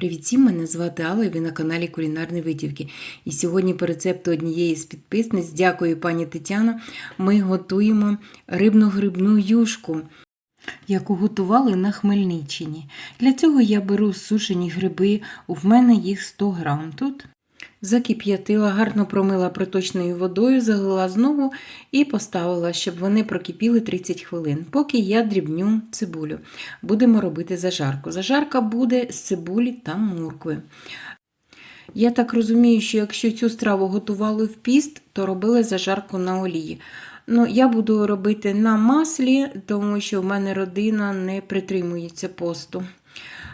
Привіт всім, мене звати Алла, і ви на каналі Кулінарні Витівки. І сьогодні по рецепту однієї з підписниць, дякую пані Тетяно, ми готуємо рибну грибну юшку, яку готували на Хмельниччині. Для цього я беру сушені гриби, у мене їх 100 грам тут. Закип'ятила, гарно промила проточною водою, залила знову і поставила, щоб вони прокипіли 30 хвилин, поки я дрібню цибулю. Будемо робити зажарку. Зажарка буде з цибулі та моркви. Я так розумію, що якщо цю страву готували в піст, то робили зажарку на олії. Ну, я буду робити на маслі, тому що в мене родина не притримується посту.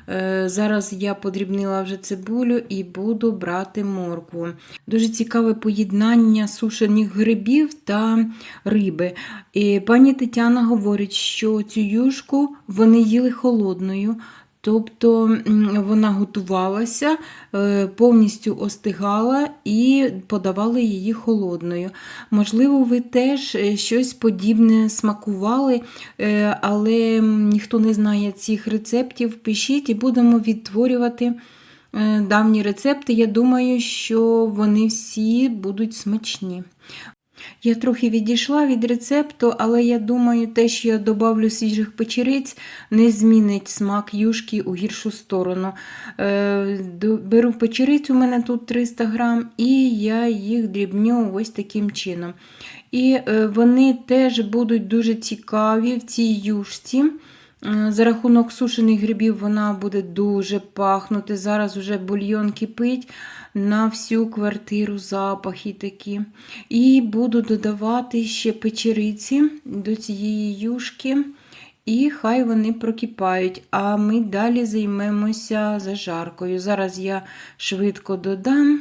Е, Зараз я подрібнила вже цибулю і буду брати моркву. Дуже цікаве поєднання сушених грибів та риби. І пані Тетяна говорить, що цю юшку вони їли холодною. Тобто вона готувалася, е, повністю остигала і подавали її холодною. Можливо, ви теж е, щось подібне смакували, е, але ніхто не знає цих рецептів. Пишіть і будемо відтворювати давні рецепти. Я думаю, що вони всі будуть смачні. Я трохи відійшла від рецепту, але я думаю, те, що я добавлю свіжих печериць, не змінить смак юшки у гіршу сторону. Е, Беру печериць, у мене тут 300 грам, і я їх дрібню ось таким чином. І е, вони теж будуть дуже цікаві в цій юшці. Е, За рахунок сушених грибів вона буде дуже пахнути. Зараз вже бульйон кипить на всю квартиру запахи такі. І буду додавати ще печериці до цієї юшки. І хай вони прокипають, а ми далі займемося зажаркою. Зараз я швидко додам.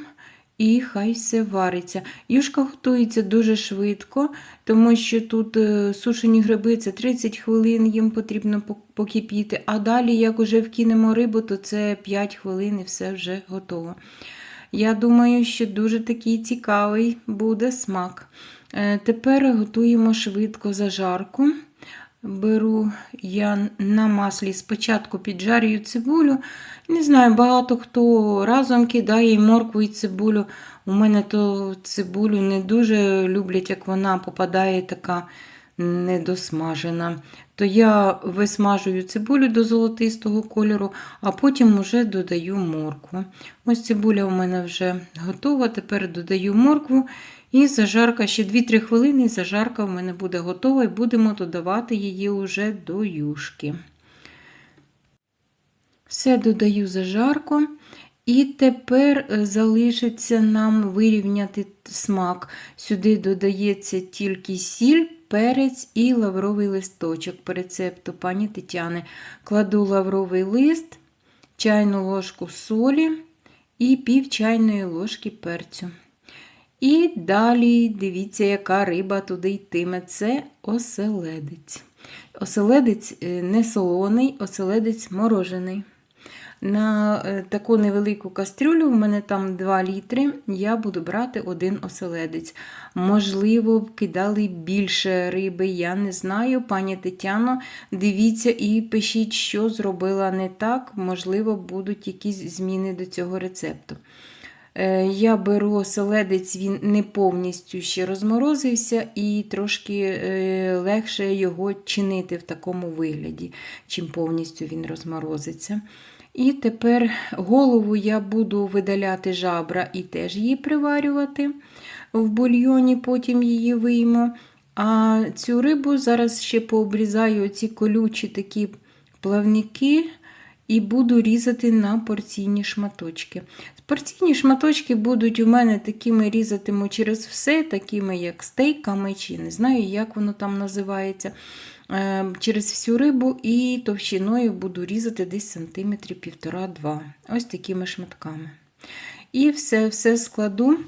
І хай все вариться. Юшка готується дуже швидко, тому що тут е, сушені гриби це 30 хвилин, їм потрібно покипіти. А далі, як уже вкинемо рибу, то це 5 хвилин і все вже готово. Я думаю, що дуже такий цікавий буде смак. Е, Тепер готуємо швидко зажарку. Беру я на маслі спочатку піджарюю цибулю. Не знаю, багато хто разом кидає і моркву і цибулю. У мене то цибулю не дуже люблять, як вона попадає така недосмажена. То я висмажую цибулю до золотистого кольору, а потім вже додаю моркву. Ось цибуля у мене вже готова. Тепер додаю моркву. І зажарка ще 2-3 хвилини, і зажарка в мене буде готова, і будемо додавати її вже до юшки. Все додаю зажарку. І тепер е, залишиться нам вирівняти смак. Сюди додається тільки сіль, перець і лавровий листочок по рецепту пані Тетяни. Кладу лавровий лист, чайну ложку солі і пів чайної ложки перцю. І далі дивіться, яка риба туди йтиме. Це оселедець. Оселедець е, не солоний, оселедець морожений. На е, таку невелику кастрюлю, в мене там 2 літри, я буду брати один оселедець. Можливо, кидали більше риби, я не знаю. Пані Тетяно, дивіться і пишіть, що зробила не так. Можливо, будуть якісь зміни до цього рецепту. Е, Я беру оселедець, він не повністю ще розморозився, і трошки е, легше його чинити в такому вигляді, чим повністю він розморозиться. І тепер голову я буду видаляти жабра і теж її приварювати в бульйоні, потім її вийму. А цю рибу зараз ще пообрізаю ці колючі такі плавники і буду різати на порційні шматочки. Порційні шматочки будуть у мене такими різатиму через все, такими як стейками, чи не знаю, як воно там називається. Е, Через всю рибу і товщиною буду різати десь сантиметрів півтора-два. Ось такими шматками. І все, все складу.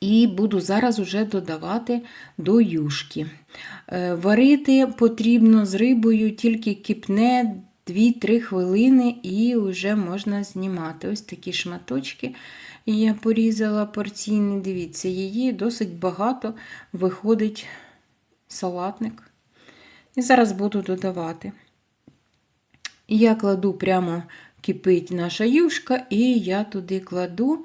І буду зараз уже додавати до юшки. Е, Варити потрібно з рибою тільки кипне 2-3 хвилини і вже можна знімати. Ось такі шматочки я порізала порційні. Дивіться, її досить багато виходить салатник. І зараз буду додавати. Я кладу прямо кипить наша юшка, і я туди кладу.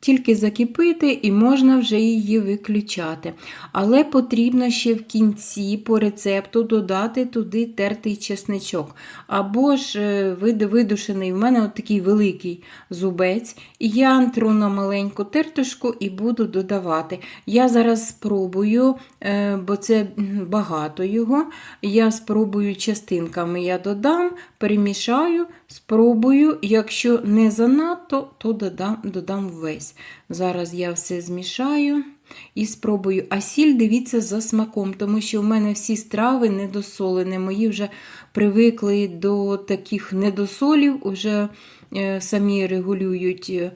Тільки закипити і можна вже її виключати. Але потрібно ще в кінці по рецепту додати туди тертий чесничок. Або ж е, видушений, в мене от такий великий зубець. Я тру на маленьку тертушку і буду додавати. Я зараз спробую, е, бо це багато його. Я спробую частинками я додам, перемішаю, спробую. Якщо не занадто, то додам, додам весь. Зараз я все змішаю і спробую. А сіль дивіться за смаком, тому що в мене всі страви недосолені. Мої вже привикли до таких недосолів, вже е, самі регулюють е,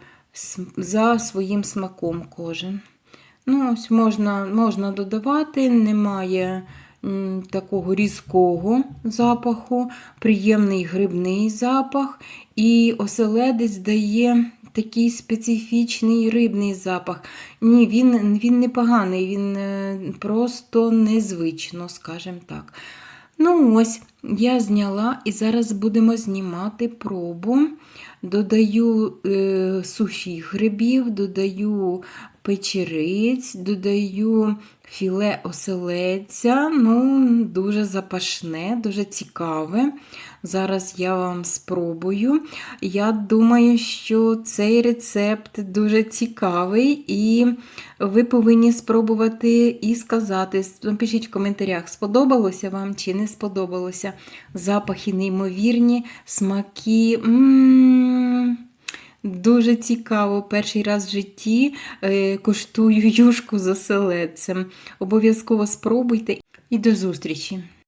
за своїм смаком кожен. Ну, ось можна, можна додавати, немає такого різкого запаху, приємний грибний запах, і оселедець дає такий специфічний рибний запах. Ні, він, він не поганий, він е, просто незвично, скажімо так. Ну ось, я зняла і зараз будемо знімати пробу. Додаю е, сухих грибів, додаю печериць, додаю філе оселедця. Ну, дуже запашне, дуже цікаве. Зараз я вам спробую. Я думаю, що цей рецепт дуже цікавий, і ви повинні спробувати і сказати. Напишіть в коментарях, сподобалося вам чи не сподобалося. Запахи неймовірні, смаки. Дуже цікаво, перший раз в житті е, коштую юшку з оселедцем. Обов'язково спробуйте і до зустрічі!